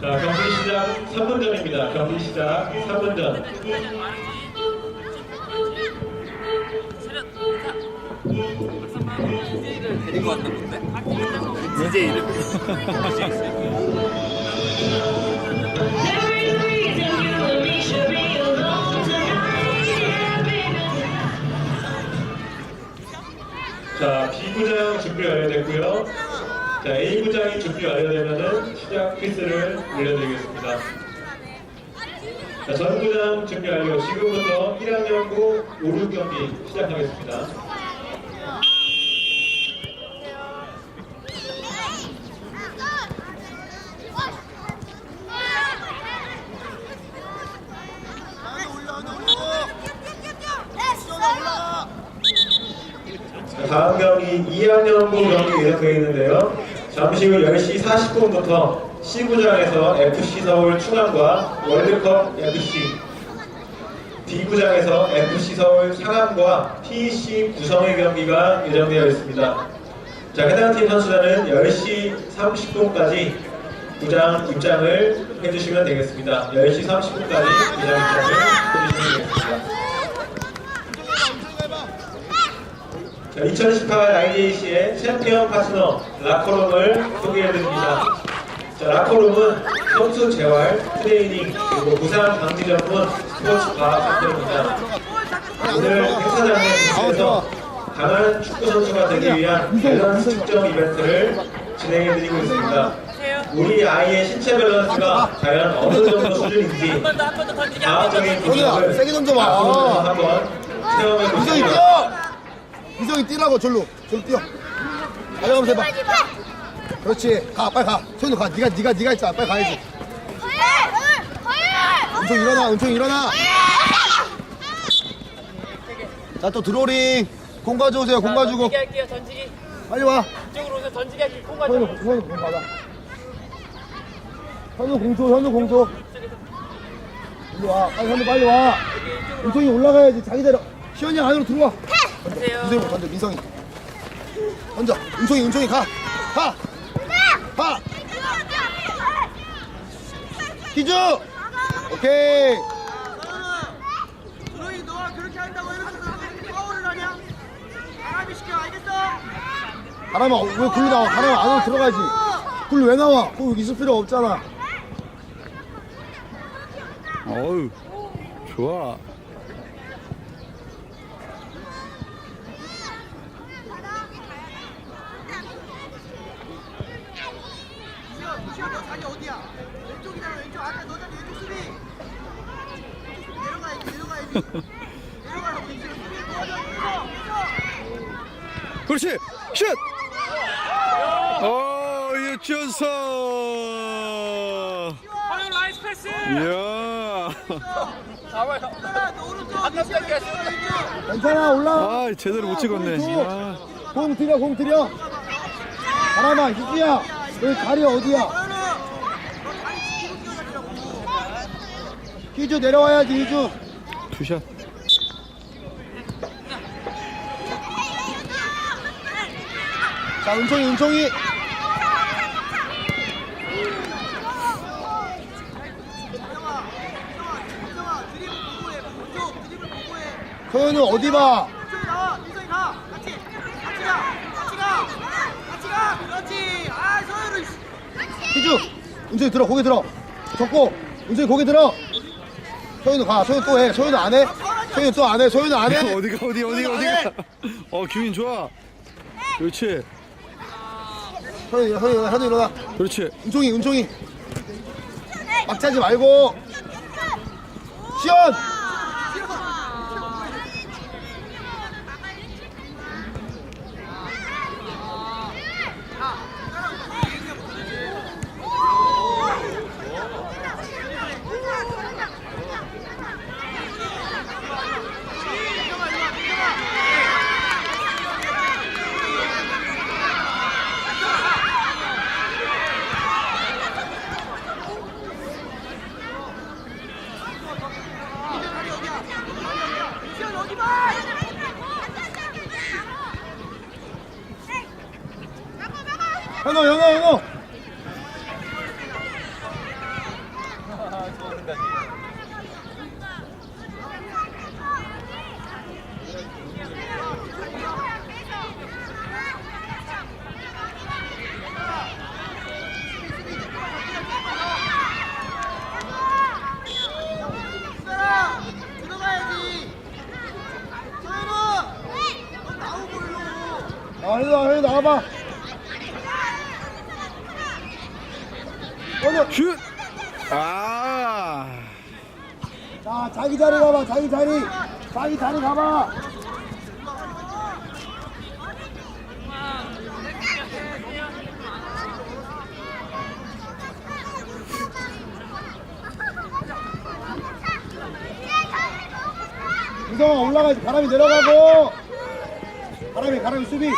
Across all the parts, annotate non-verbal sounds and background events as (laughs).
자, 경기 시작 3분 전입니다. 경기 시작 3분 전. 데리고 왔나 본데? DJ 이름. 자, B구장 준비 완료됐고요. 자, A구장이 준비 완료되면은 시작 퀴즈를 올려드리겠습니다. 자, 전구장 준비 완료. 지금부터 1학년부 5, 6경기 시작하겠습니다. 자, 다음 경기 2학년부 경기 예정되어 있는데요. 잠시 후 10시 40분부터 C구장에서 FC 서울 충암과 월드컵 FC D구장에서 FC 서울 상암과 TC 구성의 경기가 예정되어 있습니다. 자, 해당 팀 선수단은 10시 30분까지 구장 입장을 해주시면 되겠습니다. 10시 30분까지 구장 입장을 해주시면 되겠습니다. 자, 2018 IJC의 챔피언 파트너 라커룸을 소개해드립니다. 자, 라커룸은 선수 재활, 트레이닝, 그리고 부상 방지 전문 스포츠 과학 센터입니다. 오늘 행사장에서 강한 축구 선수가 되기 위한 밸런스 측정 이벤트를 진행해드리고 있습니다. 우리 아이의 신체 밸런스가 과연 어느 정도 수준인지. 과학적인 분석을 세게 던져봐. 라커룸에서 한번 체험해 이성이 보시죠. 이성이 뛰라고 절로. 절로 뛰어. 달려가면서 해봐. 그렇지. 가 빨리 가. 소윤도 가. 니가 니가 니가 있잖아 빨리 가야지. 은총 일어나 은총 일어나. 자 또 드로링. 공 가져오세요. 공 가지고. 던지기 할게요. 던지기. 빨리 와. 이쪽으로 오세요. 던지기 할게요. 콩 현우 가져. 현우 공 받아. 현우 공조 현우 공조 일로 와. 빨리 현우 빨리 와. 은총이 올라가야지. 자기 대로 시현이 안으로 들어와 주세요. 민성이 던져 민성이 던져 은총이 은총이 가 가! 가! 기주! 오케이 너희 너가 그렇게 한다고 이렇게 파울을 하냐? 사람이 시켜 알겠어? 가라마 왜 굴로 나와 가라마 안으로 들어가야지 굴로 왜 나와 거기 있을 필요 없잖아 어우 좋아 시현, 시현 너 자리 어디야? 왼쪽이잖아 왼쪽 아까 너 자리 왼쪽 수비 내려가야지 내려가야지 내려가라고 이제 수비 도와줘 여기서 (laughs) 그렇지. 슛! 어 유치원서! 황영 라이스 패스. 이야. 잡아요. 괜찮아 올라와. 아 제대로 못 찍었네. 아, 공 들여 공 들여. 가라마 희주야. 너 어디야 다리 뛰어다니라고 희주 내려와야지 희주 투샷 자 은총이 은총이. 소연이 어디 봐? 은총이 들어 고개 들어. 접고 은총이 고개 들어 소연이 가. 소연 또해. 소연이 안해? 소연이 또 안 해? 소연이 안해? 어디가 어디 어디가 어디가? (laughs) 어 규민 좋아. 그렇지. 소연이 소연이 현우 일어나. 그렇지. 은총이 은총이. 막 차지 말고. 시연 이성아 올라가야지. 바람이 내려가고. 바람이 바람이 수비.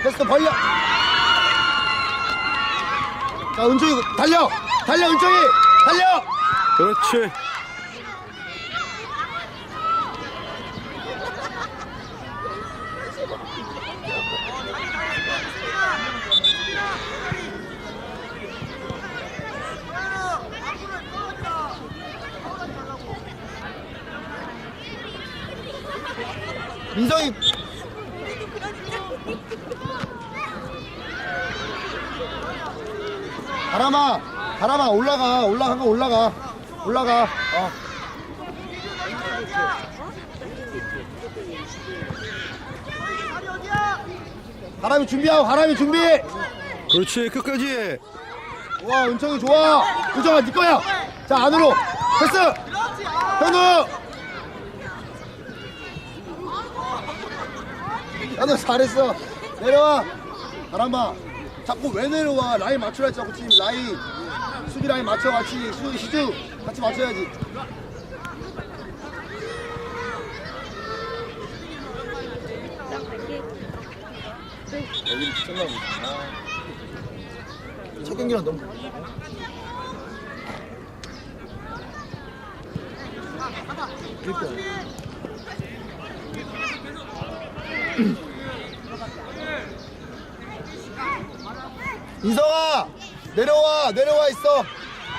패스 벌려. 자 은총이 달려. 달려 은총이. 달려. 그렇지. 민성이 바람아 바람아 올라가 올라간 거 올라가. 올라가. 어. 바람이 준비하고 바람이 준비. 그렇지, 끝까지. 와 은총이 좋아. 은총아 네 거야. 자 안으로. 패스. 현우. 현우 잘했어. 내려와. 바람아 자꾸 왜 내려와? 라인 맞추라 했지 자꾸 팀 라인. 수비 라인 맞춰 같이. 수 시주 같이 맞춰야지. 여기 미쳤나 보다 첫 경기랑 너무 그러니까. (clears throat) 인성아 내려와 내려와 있어.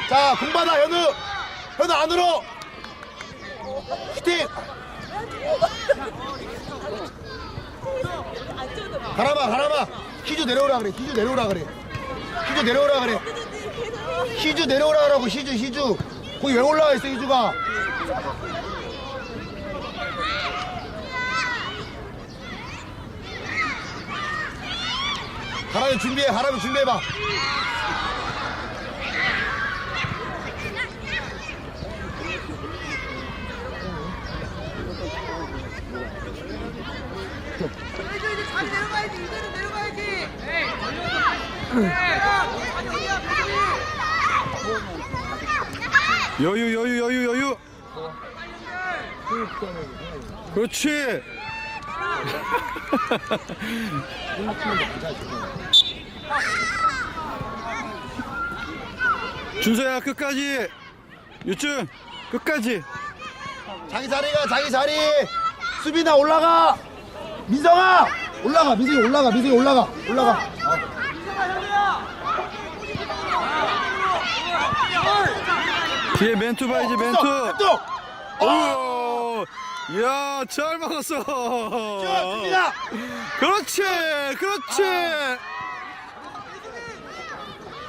자 공받아 현우. 현우 안으로. 슈팅. 가라마 가라마 희주 내려오라 그래 희주 내려오라 그래. 희주 내려오라 그래. 희주 내려오라 그러고 희주 희주. 거기 왜 올라와 있어 희주가 가라면 준비해 가라면 준비해봐 여유, 여유, 여유, 여유. 그렇지. (laughs) 준서야, 끝까지. 유준, 끝까지. 자기 자리가 자기 자리. 수빈아 올라가. 민성아 올라가. 민성이 올라가. 민성이 올라가. 올라가. 뒤에 멘트 봐야지, 멘트. 또 오, 이야, 잘 막았어. 수빈아 그렇지, 그렇지.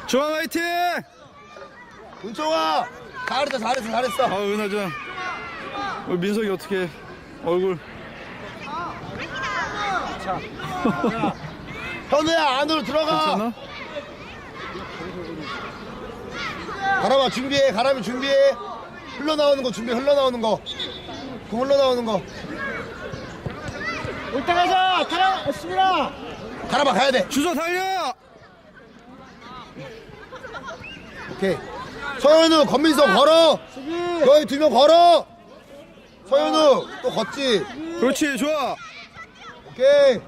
중앙 화이팅! 은총아 잘했다 잘했어 잘했어 아, 은하자. 우리 민석이 어떻게 얼굴. 현우야 안으로 들어가 괜찮아? 가라마 준비해 가라면 준비해 흘러나오는 거 준비해 흘러나오는 거 공 흘러나오는 거. 올때 가자 타라 수빈아 가라마 가야 돼. 주소 달려! 오케이. 서현우 권민성 걸어! 여기 두명 걸어! 서현우 또 걷지. 그렇지, 좋아. 오케이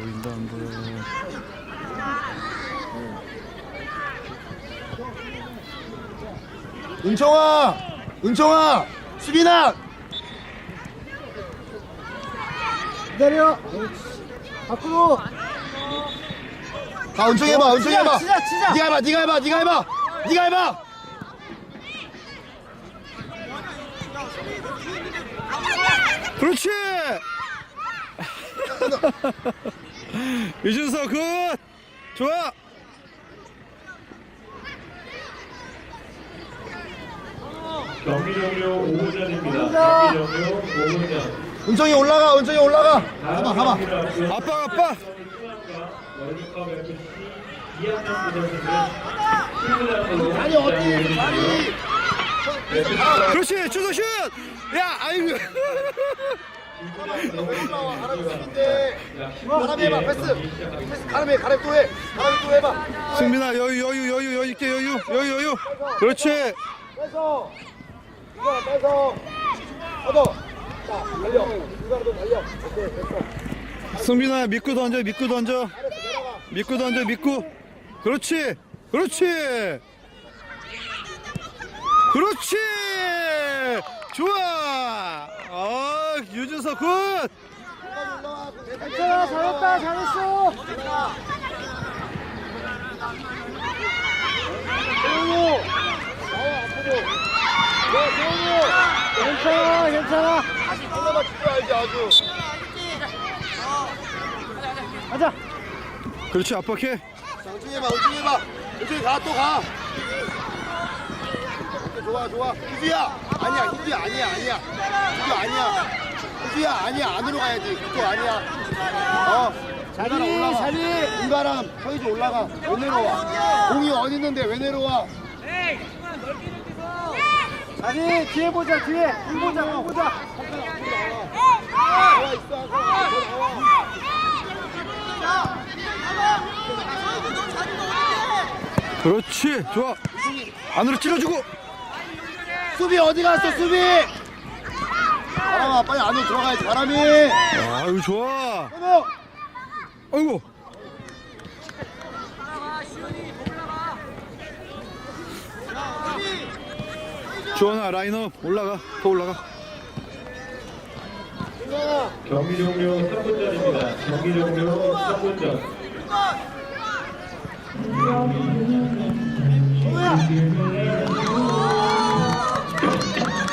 보인다, 안 보여. 은총아! 은총아! 수빈아! 기다려. 밖으로. 가 은총이 해봐 은총이 해봐. 치자, 치자. 니가 해봐 니가 해봐 니가 해봐. 니가 해봐. 그렇지 (laughs) 유준서 굿! 좋아! 경기 종료 5분전입니다. 경기 종료 5분전. 은정이 올라가 은정이 올라가! 가봐 가봐! 아빠 아빠! 월드컵 FC 2학년 부전승은 아니 어디 아니. 그렇지 주도 슛야 아이고 가람이 해봐 패스 패스 가람이 해 가람이 또해 가람이 또 해봐 승민아 여유 여유 여유 여유 있게 여유 여유 여유. 그렇지. 뺏어 이거 뺏어 얻어 자 달려 이거라도 달려 오케이 됐어 승민아 믿고 던져 믿고 던져. 믿고 던져 믿고. 그렇지 그렇지. 그렇지. 좋아. 어 유준석 굿! 괜찮아 잘했다 잘했어. 세훈이. 나와 앞으로 야 세훈이. 괜찮아 괜찮아. 하나만 집중 알지 아주 가자. 그렇지 압박해. 자 우중히 해봐 우중히 해봐. 우중히 가또가. 좋아 좋아. 희주야. 아니야 희주야. 아니야 아니야. 희주 아니야 희주야 아니야. 안으로 가야지. 그쪽 아니야. 어. 자리 올라가 자리. 은가람 서희주 올라가. 왜 내려와. 공이 어디 있는데 왜 내려와. 자리 뒤에 보자 뒤에. 공 보자 공 보자. 나와 있어 나와 그렇지 좋아. 안으로 찔러주고. 수비 어디 갔어 수비 아 빨리 안으로 들어가야지 바람이. 아유 좋아. 끊어. 아이고. 주원아 라인업 올라가. 더 올라가. 경기 종료 3분 전입니다. 경기 종료 3분 전.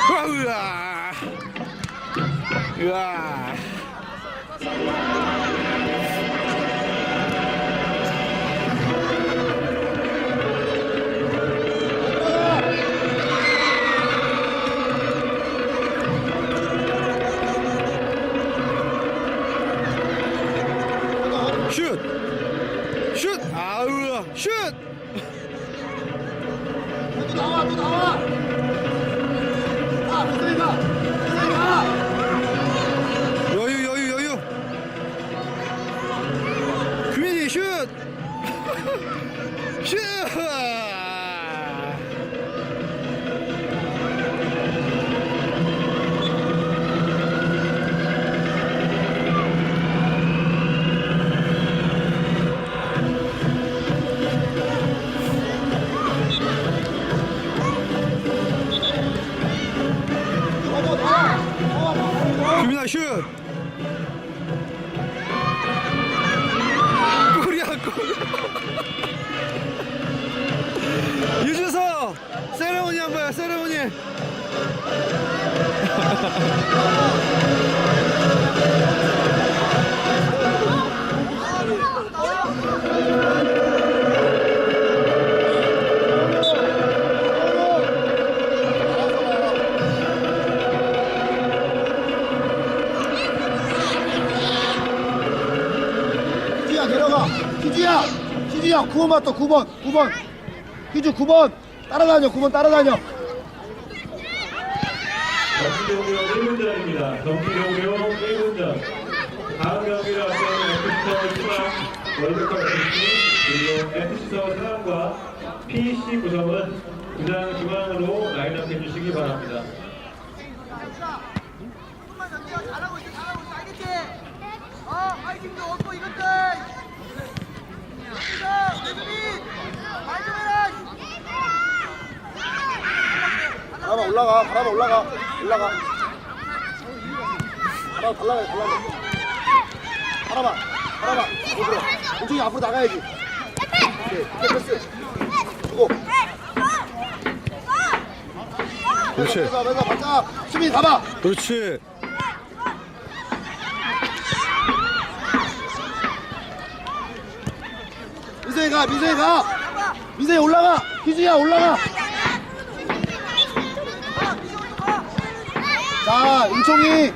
으아 으아 슛! 슛! 아우 슛! 또 나와 또 나와 아무 희주야 9번 맞다 9번 9번 희주 9번 따라다녀 9번 따라다녀 경기 종료 1분전입니다. 경기 종료 1분전. 다음 경기를 앞두는 FC서울 수남 월드컵 FC 그리고 FC서울 수남과 PEC 구성은 구장 중앙으로 라인업 해주시기 바랍니다. 잘하고 있어 잘하고 있어 알겠지? 어 파이팅도 얻고 이것들 바람아 올라가 바람아 올라가 올라가. 바람아 달라가 달라가. 바람아 바람아. 어디로. 공중이 앞으로 나가야지. 오케이 패스 주고. 그렇지. 수빈이 가봐. 그렇지 가 민서이 가. 민서이 올라가. 희주야 올라가. 자 은총이